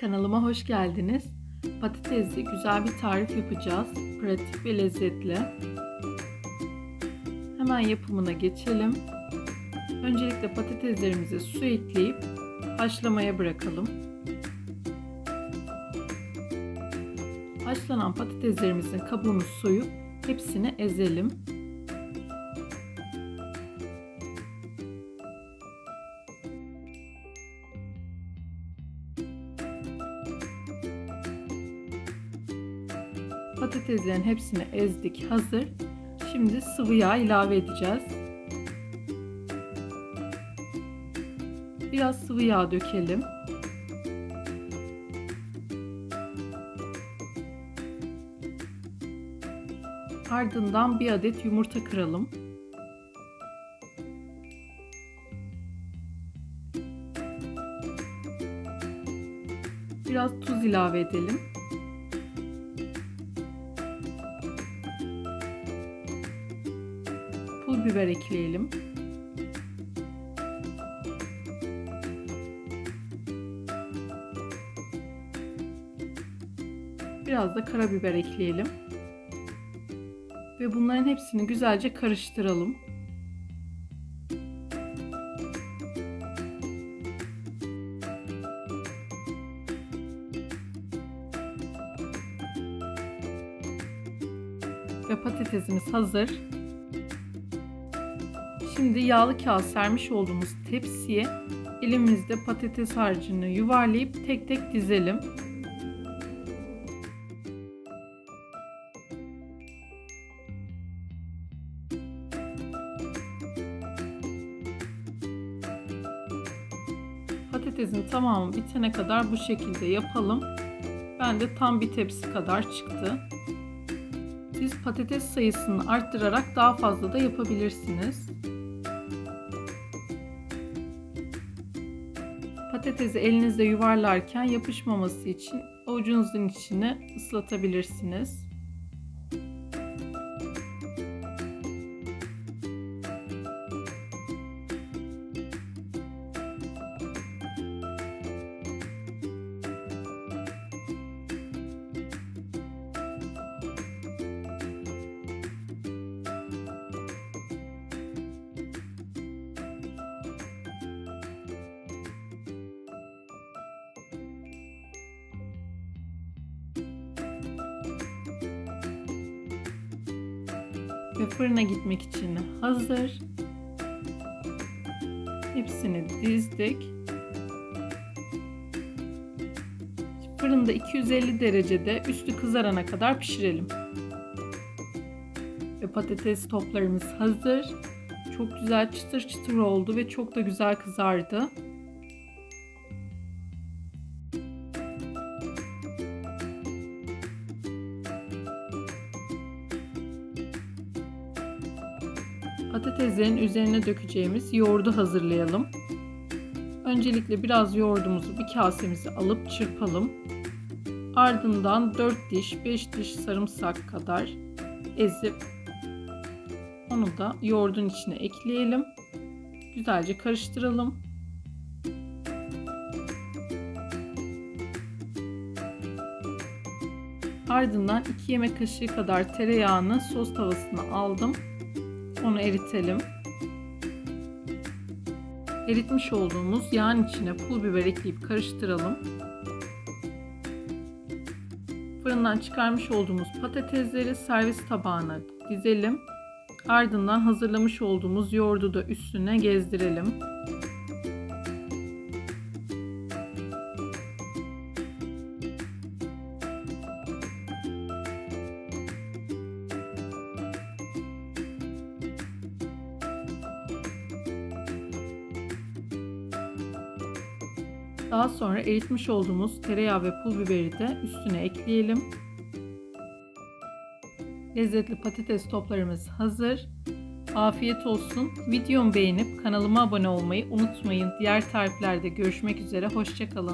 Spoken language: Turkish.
Kanalıma hoş geldiniz. Patatesli güzel bir tarif yapacağız. Pratik ve lezzetli. Hemen yapımına geçelim. Öncelikle patateslerimize su ekleyip haşlamaya bırakalım. Haşlanan patateslerimizin kabuğunu soyup hepsini ezelim. Patateslerin hepsini ezdik hazır. Şimdi sıvı yağ ilave edeceğiz. Biraz sıvı yağ dökelim. Ardından bir adet yumurta kıralım. Biraz tuz ilave edelim. Biber ekleyelim. Biraz da karabiber ekleyelim. Ve bunların hepsini güzelce karıştıralım. Ve patatesimiz hazır. Şimdi yağlı kağıt sermiş olduğumuz tepsiye elimizde patates harcını yuvarlayıp tek tek dizelim. Patatesin tamamı bitene kadar bu şekilde yapalım. Ben de tam bir tepsi kadar çıktı. Siz patates sayısını arttırarak daha fazla da yapabilirsiniz. Patatesi elinizde yuvarlarken yapışmaması için avucunuzun içine ıslatabilirsiniz. Ve fırına gitmek için hazır. Hepsini dizdik. Fırında 250 derecede üstü kızarana kadar pişirelim. Ve patates toplarımız hazır. Çok güzel çıtır çıtır oldu ve çok da güzel kızardı. Patateslerin üzerine dökeceğimiz yoğurdu hazırlayalım. Öncelikle biraz yoğurdumuzu bir kasemize alıp çırpalım. Ardından 4 diş 5 diş sarımsak kadar ezip onu da yoğurdun içine ekleyelim. Güzelce karıştıralım. Ardından 2 yemek kaşığı kadar tereyağını sos tavasına aldım onu eritelim. Eritmiş olduğumuz yağın içine pul biber ekleyip karıştıralım. Fırından çıkarmış olduğumuz patatesleri servis tabağına dizelim. Ardından hazırlamış olduğumuz yoğurdu da üstüne gezdirelim. Daha sonra eritmiş olduğumuz tereyağı ve pul biberi de üstüne ekleyelim. Lezzetli patates toplarımız hazır. Afiyet olsun. Videomu beğenip kanalıma abone olmayı unutmayın. Diğer tariflerde görüşmek üzere. Hoşçakalın.